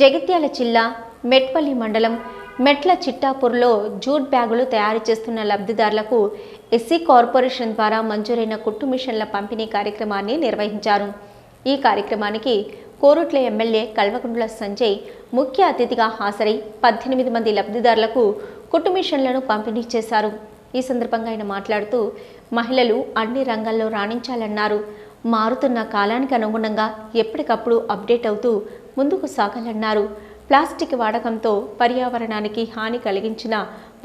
జగిత్యాల జిల్లా మెట్పల్లి మండలం మెట్ల చిట్టాపూర్లో జూట్ బ్యాగులు తయారు చేస్తున్న లబ్ధిదారులకు ఎస్సీ కార్పొరేషన్ ద్వారా మంజూరైన కుట్టు మిషన్ల పంపిణీ కార్యక్రమాన్ని నిర్వహించారు. ఈ కార్యక్రమానికి కోరుట్ల ఎమ్మెల్యే కల్వకుంట్ల సంజయ్ ముఖ్య అతిథిగా హాజరై పద్దెనిమిది మంది లబ్ధిదారులకు కుట్టు మిషన్లను పంపిణీ చేశారు. ఈ సందర్భంగా ఆయన మాట్లాడుతూ మహిళలు అన్ని రంగాల్లో రాణించాలన్నారు. మారుతున్న కాలానికి అనుగుణంగా ఎప్పటికప్పుడు అప్డేట్ అవుతూ ముందుకు సాగాలన్నారు. ప్లాస్టిక్ వాడకంతో పర్యావరణానికి హాని కలిగించిన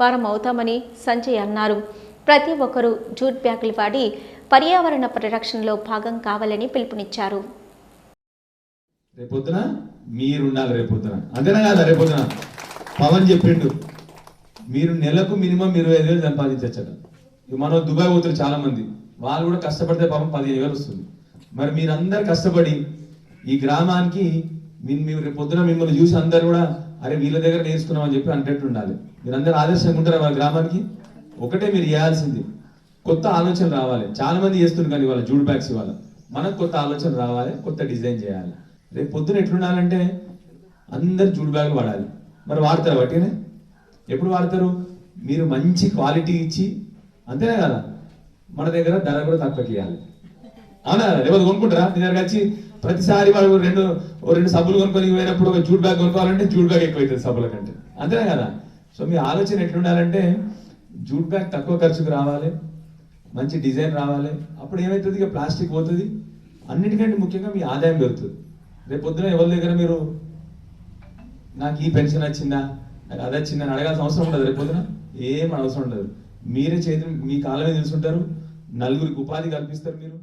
వారం అవుతామని సంజయ్ అన్నారు. ప్రతి ఒక్కరూ జూట్ బ్యాగులు వాడి పర్యావరణ పరిరక్షణలో భాగం కావాలని పిలుపునిచ్చారు. రేపొద్దున రేపొద్దున. అంతేనా కాదా రేపొద్దున? పవన్ చెప్పిండు. మీరు నెలకు మినిమం ఇరవై ఐదు వేలు సంపాదించచ్చట మనం దుబాయ్ పోతారు చాలా మంది వాళ్ళు కూడా కష్టపడితే పాపం పదిహేను వేలు వస్తుంది. మరి మీరందరు కష్టపడి ఈ గ్రామానికి మీ- మీరు రేపు పొద్దున మిమ్మల్ని చూసి అందరు కూడా అరే వీళ్ళ దగ్గర నేర్చుకున్నామని చెప్పి అంటట్టు ఉండాలి. మీరందరూ ఆదర్శంగా ఉంటారా వాళ్ళ గ్రామానికి? ఒకటే మీరు చేయాల్సింది. కొత్త ఆలోచన రావాలి. చాలా మంది చేస్తున్నారు కానీ వాళ్ళ జూడ్ బ్యాగ్స్ ఇవాళ. మనకు కొత్త ఆలోచన రావాలి కొత్త డిజైన్ చేయాలి. రేపు పొద్దున ఎట్లుండాలంటే అందరు జూడ్ బ్యాగులు వాడాలి. మరి వాడతారు వాటినే? ఎప్పుడు వాడతారు? మీరు మంచి క్వాలిటీ ఇచ్చి అంతేనా కదా? మన దగ్గర ధర కూడా తక్కువ ఇవ్వాలి అవునా? లేకపోతే కొనుక్కుంటారా? నీ దగ్గర వచ్చి ప్రతిసారి వాళ్ళు రెండు రెండు సబ్బులు కొనుక్కొని పోయినప్పుడు ఒక జూట్ బ్యాగ్ కొనుక్కోవాలంటే జూట్ బ్యాగ్ ఎక్కువ అవుతుంది సబ్బుల కంటే. అంతేనా కదా? సో మీ ఆలోచన ఎట్లుండాలంటే జూట్ బ్యాగ్ తక్కువ ఖర్చుకు రావాలి మంచి డిజైన్ రావాలి అప్పుడు ఏమవుతుంది ఇక ప్లాస్టిక్ పోతుంది. అన్నిటికంటే ముఖ్యంగా మీ ఆదాయం పెరుగుతుంది. రేపు పొద్దున ఎవరి దగ్గర మీరు నాకు ఈ పెన్షన్ వచ్చిందా నాకు అది వచ్చిందా అని అడగాల్సిన అవసరం ఉండదు రేపు పొద్దున. ఏం అవసరం ఉండదు. మీరే చేతులు మీ కాలం మీద నిలుచుంటారు. నలుగురికి ఉపాధి కల్పిస్తారు మీరు.